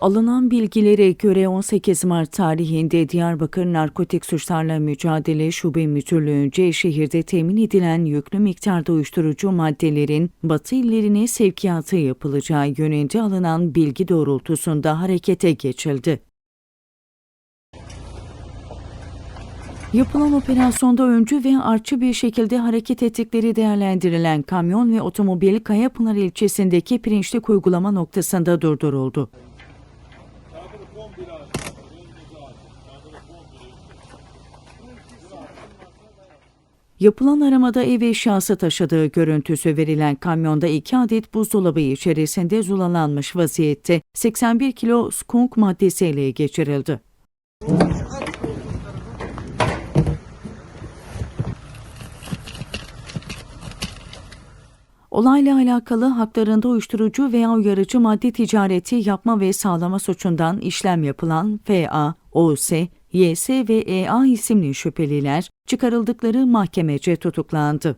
Alınan bilgilere göre 18 Mart tarihinde Diyarbakır Narkotik Suçlarla Mücadele Şube Müdürlüğü'nce şehirde temin edilen yüklü miktarda uyuşturucu maddelerin Batı illerine sevkiyatı yapılacağı yönünde alınan bilgi doğrultusunda harekete geçildi. Yapılan operasyonda öncü ve artçı bir şekilde hareket ettikleri değerlendirilen kamyon ve otomobil Kayapınar ilçesindeki pirinçlik uygulama noktasında durduruldu. Yapılan aramada ev eşyası taşıdığı görüntüsü verilen kamyonda iki adet buzdolabı içerisinde zulalanmış vaziyette 81 kilo skunk maddesi ele geçirildi. Olayla alakalı haklarında uyuşturucu veya uyarıcı madde ticareti yapma ve sağlama suçundan işlem yapılan FA, OS, YS ve EA isimli şüpheliler çıkarıldıkları mahkemece tutuklandı.